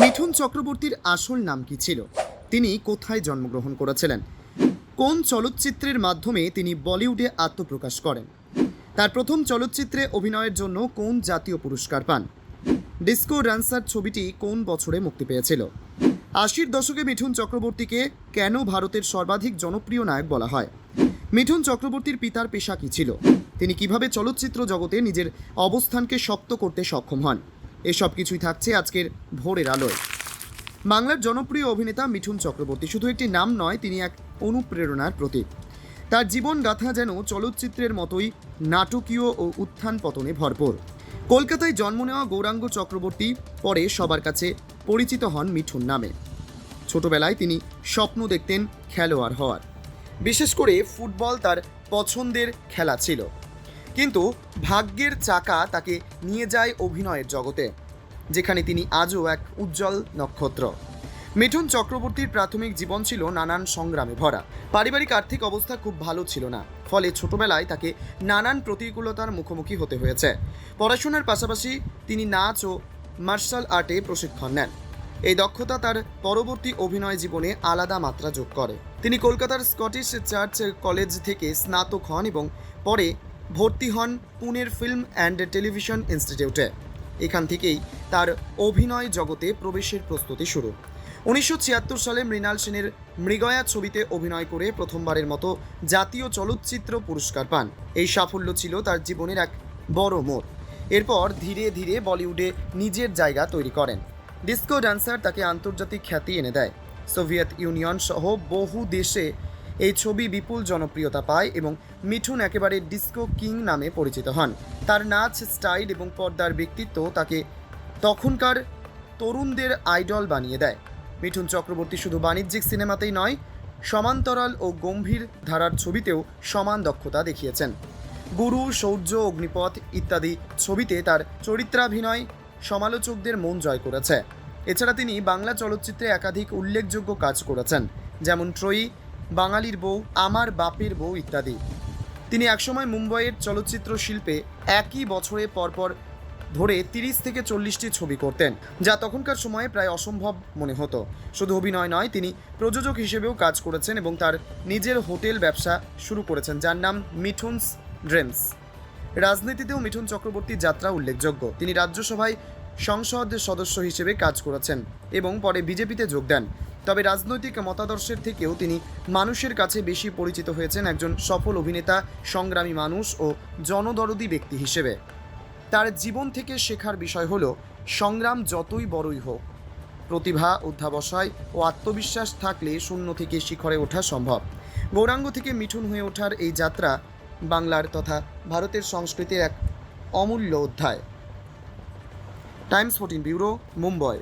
মিঠুন চক্রবর্তীর আসল নাম কি ছিল? তিনি কোথায় জন্মগ্রহণ করেছিলেন? কোন চলচ্চিত্রের মাধ্যমে তিনি বলিউডে আত্মপ্রকাশ করেন? তার প্রথম চলচ্চিত্রে অভিনয়ের জন্য কোন জাতীয় পুরস্কার পান? ডিস্কো ডান্সার ছবিটি কোন বছরে মুক্তি পেয়েছিল? আশির দশকে মিঠুন চক্রবর্তীকে কেন ভারতের সর্বাধিক জনপ্রিয় নায়ক বলা হয়? মিঠুন চক্রবর্তীর পিতার পেশা কী ছিল? তিনি কীভাবে চলচ্চিত্র জগতে নিজের অবস্থানকে শক্ত করতে সক্ষম হন? এসব কিছুই থাকছে আজকের ভোরের আলোয়। বাংলার জনপ্রিয় অভিনেতা মিঠুন চক্রবর্তী শুধু একটি নাম নয়, তিনি এক অনুপ্রেরণার প্রতীক। তার জীবন গাথা যেন চলচ্চিত্রের মতোই নাটকীয় ও উত্থান পতনে ভরপুর। কলকাতায় জন্ম নেওয়া গৌরাঙ্গ চক্রবর্তী পরে সবার কাছে পরিচিত হন মিঠুন নামে। ছোটবেলায় তিনি স্বপ্ন দেখতেন খেলোয়াড় হওয়ার। বিশেষ করে ফুটবল তার পছন্দের খেলা ছিল। কিন্তু ভাগ্যের চাকা তাকে নিয়ে যায় অভিনয়ের জগতে, যেখানে তিনি আজও এক উজ্জ্বল নক্ষত্র। মিঠুন চক্রবর্তীর প্রাথমিক জীবন ছিল নানান সংগ্রামে ভরা। পারিবারিক আর্থিক অবস্থা খুব ভালো ছিল না, ফলে ছোটবেলায় তাকে নানান প্রতিকূলতার মুখোমুখি হতে হয়েছে। পড়াশোনার পাশাপাশি তিনি নাচ ও মার্শাল আর্টে প্রশিক্ষণ নেন। এই দক্ষতা তার পরবর্তী অভিনয় জীবনে আলাদা মাত্রা যোগ করে। তিনি কলকাতার স্কটিশ চার্চ কলেজ থেকে স্নাতক হন এবং পরে ভর্তি হন পুনের ফিল্ম অ্যান্ড টেলিভিশন ইনস্টিটিউটে। এখান থেকেই তার অভিনয় জগতে প্রবেশের প্রস্তুতি শুরু। উনিশশো ছিয়াত্তর সালে মৃণাল সেনের মৃগয়া ছবিতে অভিনয় করে প্রথমবারের মতো জাতীয় চলচ্চিত্র পুরস্কার পান। এই সাফল্য ছিল তার জীবনের এক বড় মোড়। এরপর ধীরে ধীরে বলিউডে নিজের জায়গা তৈরি করেন। ডিস্কো ডান্সার তাকে আন্তর্জাতিক খ্যাতি এনে দেয়। সোভিয়েত ইউনিয়ন সহ বহু দেশে এই ছবি বিপুল জনপ্রিয়তা পায় এবং মিঠুন একেবারে ডিস্কো কিং নামে পরিচিত হন। তার নাচ, স্টাইল এবং পর্দার ব্যক্তিত্ব তাকে তখনকার তরুণদের আইডল বানিয়ে দেয়। মিঠুন চক্রবর্তী শুধু বাণিজ্যিক সিনেমাতেই নয়, সমান্তরাল ও গম্ভীর ধারার ছবিতেও সমান দক্ষতা দেখিয়েছেন। গুরু শৌর্য অগ্নিপথ ইত্যাদি ছবিতে তার চরিত্রাভিনয় সমালোচকদের মন জয় করেছে। এছাড়া তিনি বাংলা চলচ্চিত্রে একাধিক উল্লেখযোগ্য কাজ করেছেন, যেমন ত্রয়ী বাঙালির বউ, আমার বাপের বউ ইত্যাদি। তিনি একসময় মুম্বাইয়ের চলচ্চিত্র শিল্পে একই বছরে পরপর ধরে তিরিশ থেকে চল্লিশটি ছবি করতেন, যা তখনকার সময়ে প্রায় অসম্ভব মনে হতো। শুধু অভিনয় নয়, তিনি প্রযোজক হিসেবেও কাজ করেছেন এবং তার নিজের হোটেল ব্যবসা শুরু করেছেন, যার নাম মিঠুনস ড্রেমস। রাজনীতিতেও মিঠুন চক্রবর্তীর যাত্রা উল্লেখযোগ্য। তিনি রাজ্যসভায় সংসদ সদস্য হিসেবে কাজ করেছেন এবং পরে বিজেপিতে যোগ দেন। তবে রাজনৈতিক মতাদর্শের থেকেও তিনি মানুষের কাছে বেশি পরিচিত হয়েছেন একজন সফল অভিনেতা, সংগ্রামী মানুষ ও জনদরদি ব্যক্তি হিসেবে। তার জীবন থেকে শেখার বিষয় হল, সংগ্রাম যতই বড়ই হোক, প্রতিভা, অধ্যাবসায় ও আত্মবিশ্বাস থাকলে শূন্য থেকে শিখরে ওঠা সম্ভব। গৌরাঙ্গ থেকে মিঠুন হয়ে ওঠার এই যাত্রা বাংলার তথা ভারতের সংস্কৃতির এক অমূল্য অধ্যায়। Times fourteen bureau, Mumbai.